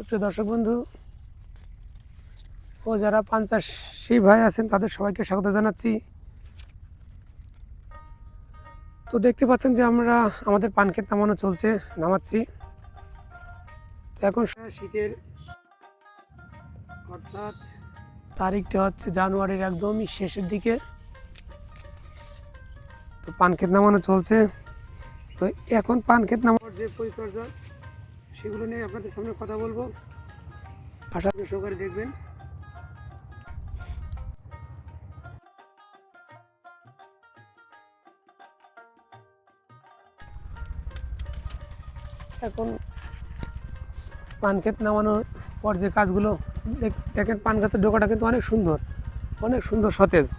সুপ্রিয় দর্শক বন্ধু ও যারা পঞ্চাশি ভাই আছেন, তাদের সবাইকে স্বাগত জানাচ্ছি। তো দেখতে পাচ্ছেন যে আমরা আমাদের পান ক্ষেত নামানো চলছে, নামাচ্ছি। তো এখন শীতের, অর্থাৎ তারিখটা হচ্ছে জানুয়ারির একদমই শেষের দিকে। তো পান ক্ষেত নামানো চলছে। তো এখন পান ক্ষেত নামানোর যে পরিচর্যা সেগুলো নিয়ে আপনাদের সামনে কথা বলব। আশা করি সহকারে দেখবেন। এখন পান ক্ষেত নামানোর পর যে কাজগুলো দেখ- দেখেন পান গাছের ডোকাটা কিন্তু অনেক সুন্দর অনেক সুন্দর সতেজ।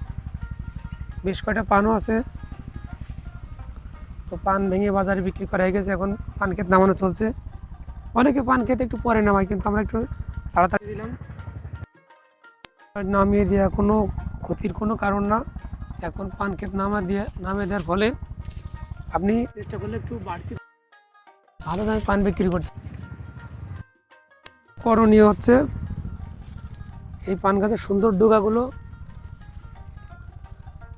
বেশ কয়টা পানও আছে। তো পান ভেঙে বাজারে বিক্রি করা হয়ে গেছে এখন পান ক্ষেত নামানো চলছে। অনেকে পান খেতে একটু পরে নামায়, কিন্তু আমরা একটু তাড়াতাড়ি দিলাম। নামিয়ে দেওয়া কোনো ক্ষতির কোনো কারণ না। এখন পান ক্ষেত নামা দিয়ে নামিয়ে দেওয়ার ফলে আপনি চেষ্টা করলে একটু বাড়তি ভালো দামে পান বিক্রি করতে করণীয় হচ্ছে এই পান গাছের সুন্দর ডোগাগুলো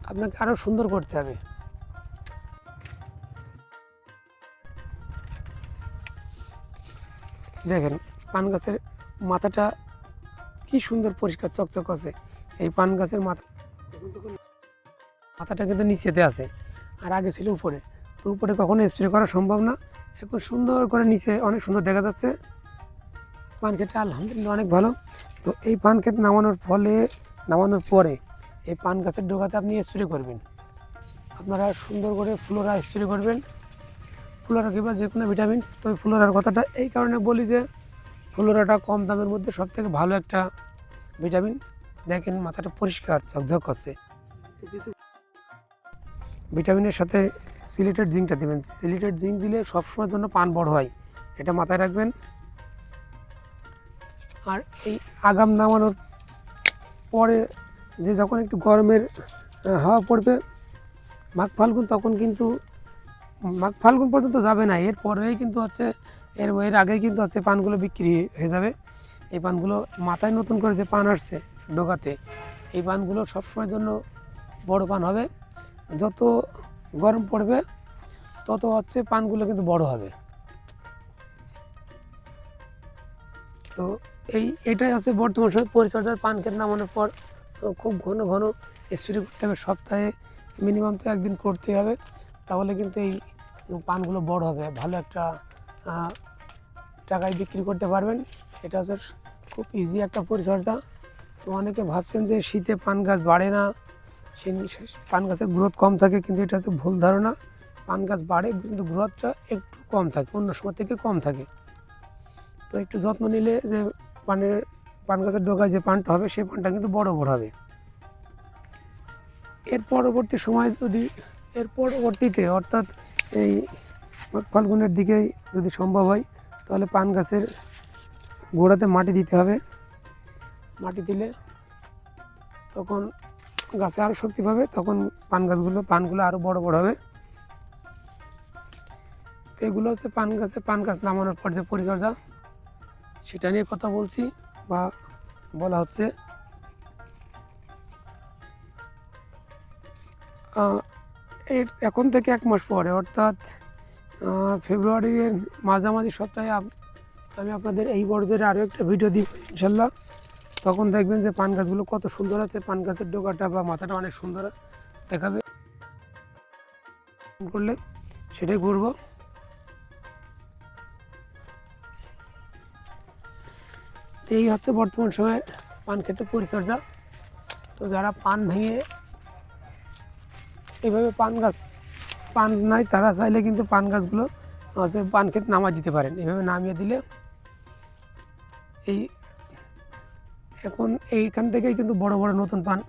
আপনাকে আরও সুন্দর করতে হবে। দেখেন, পান গাছের মাথাটা কি সুন্দর পরিষ্কার চকচক আছে। এই পান গাছের মাথা মাথাটা কিন্তু নিচেতে আছে, আর আগে ছিল উপরে। তো উপরে কখনো স্প্রে করা সম্ভব না। এখন সুন্দর করে নিচে অনেক সুন্দর দেখা যাচ্ছে। পান ক্ষেতটা আলহামদুলিল্লাহ অনেক ভালো। তো এই পান ক্ষেত নামানোর ফলে, নামানোর পরে এই পান গাছের ডোকাতে আপনি স্প্রে করবেন। আপনারা সুন্দর করে ফ্লোরা স্প্রে করবেন। ফ্লোরা কিংবা যে কোনো ভিটামিন, তো ফ্লোরার কথাটা এই কারণে বলি যে ফ্লোরাটা কম দামের মধ্যে সব থেকে ভালো একটা ভিটামিন দেখেন মাথাটা পরিষ্কার, ঝকঝক করছে। ভিটামিনের সাথে সিলেটেড জিঙ্কটা দেবেন। সিলেটেড জিঙ্ক দিলে সবসময়ের জন্য পান বড় হয়। এটা মাথায় রাখবেন। আর এই আগাম নামানোর পরে যে যখন একটু গরমের হাওয়া পড়বে, মাঘ ফাল্গুন তখন কিন্তু মাঘ ফাল্গুন পর্যন্ত যাবে না। এর পরেই কিন্তু হচ্ছে, এর এর আগেই কিন্তু হচ্ছে পানগুলো বিক্রি হয়ে যাবে। এই পানগুলো মাথায় নতুন করে যে পান আসছে ডোকাতে এই পানগুলো সবসময়ের জন্য বড় পান হবে। যত গরম পড়বে, তত হচ্ছে পানগুলো কিন্তু বড় হবে। তো এই, এটাই হচ্ছে বর্তমান সময় পরিচর্যার পান ক্ষেত নামানোর পর খুব ঘন ঘন স্প্রে করতে হবে। সপ্তাহে মিনিমাম তো একদিন করতে হবে। তাহলে কিন্তু এই পানগুলো বড় হবে। ভালো একটা টাকায় বিক্রি করতে পারবেন। এটা হচ্ছে খুব ইজি একটা পরিচর্যা। তো অনেকে ভাবছেন যে শীতে পান গাছ বাড়ে না পান গাছের গ্রোথ কম থাকে, কিন্তু এটা হচ্ছে ভুল ধারণা। পান গাছ বাড়ে, কিন্তু গ্রোথটা একটু কম থাকে, অন্য সময় থেকে কম থাকে। তো একটু যত্ন নিলে যে পানের, পান গাছের ডোকায় যে পানটা হবে সেই পানটা কিন্তু বড় বড় হবে। এর পরবর্তী সময় যদি এর পরবর্তীতে, অর্থাৎ এই ফাল্গুনের দিকে যদি সম্ভব হয়, তাহলে পান গাছের গোড়াতে মাটি দিতে হবে। মাটি দিলে তখন গাছে আরও শক্তি পাবে, তখন পান গাছগুলো, পানগুলো আরও বড় বড় হবে। এগুলো হচ্ছে পান গাছে পান গাছ নামানোর পর যে পরিচর্যা, সেটা নিয়ে কথা বলছি বা বলা হচ্ছে। এখন থেকে এক মাস পরে, অর্থাৎ ফেব্রুয়ারির মাঝামাঝি সপ্তাহে আমি আপনাদের এই পর্যায়ে আরও একটা ভিডিও দিব, ইনশাল্লাহ। তখন দেখবেন যে পান গাছগুলো কত সুন্দর আছে, পান গাছের ডোকাটা বা মাথাটা অনেক সুন্দর দেখাবে। করলে সেটাই করব। এই হচ্ছে বর্তমান সময়ে পান খেতে পরিচর্যা। তো যারা পান ভেঙে এইভাবে পান গাছ, পান নাই, তারা চাইলে কিন্তু পান গাছগুলো পান ক্ষেত নামা দিতে পারেন। এভাবে নামিয়ে দিলে এই এখন এইখান থেকেই কিন্তু বড় বড় নতুন পান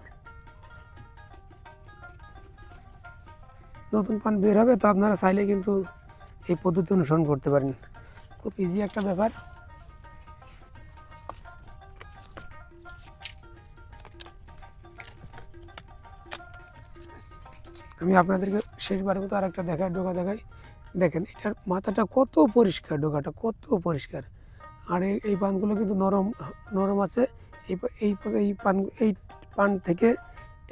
নতুন পান বের হবে। তো আপনারা চাইলে কিন্তু এই পদ্ধতি অনুসরণ করতে পারেন। খুব ইজি একটা ব্যাপার। আমি আপনাদেরকে শেষবারের মতো আর একটা দেখায় ডোকা দেখাই দেখেন, এটার মাথাটা কত পরিষ্কার ডোকাটা কত পরিষ্কার। আর এই পানগুলো কিন্তু নরম নরম আছে। এই এই এই পান এই পান থেকে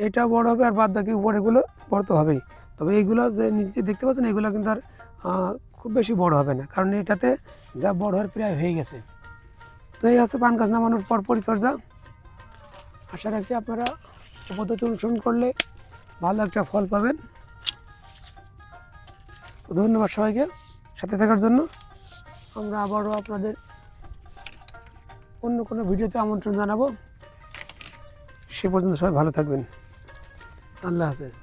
এটা বড় হবে আর বাদ বাকি উপরেগুলো বড় তো হবেই। তবে এইগুলো যে নিচে দেখতে পাচ্ছেন, এগুলো কিন্তু আর খুব বেশি বড় হবে না। কারণ এটাতে যা বড় হওয়ার প্রায় হয়ে গেছে। তো এই আছে পান গাছ নামানোর পর পরিচর্যা। আশা রাখছি আপনারা পদ্ধতি অনুসরণ করলে ভালো একটা ফল পাবেন। ধন্যবাদ সবাইকে সাথে থাকার জন্য। আমরা আবারও আপনাদের অন্য কোনো ভিডিওতে আমন্ত্রণ জানাব। সে পর্যন্ত সবাই ভালো থাকবেন। আল্লাহ হাফেজ।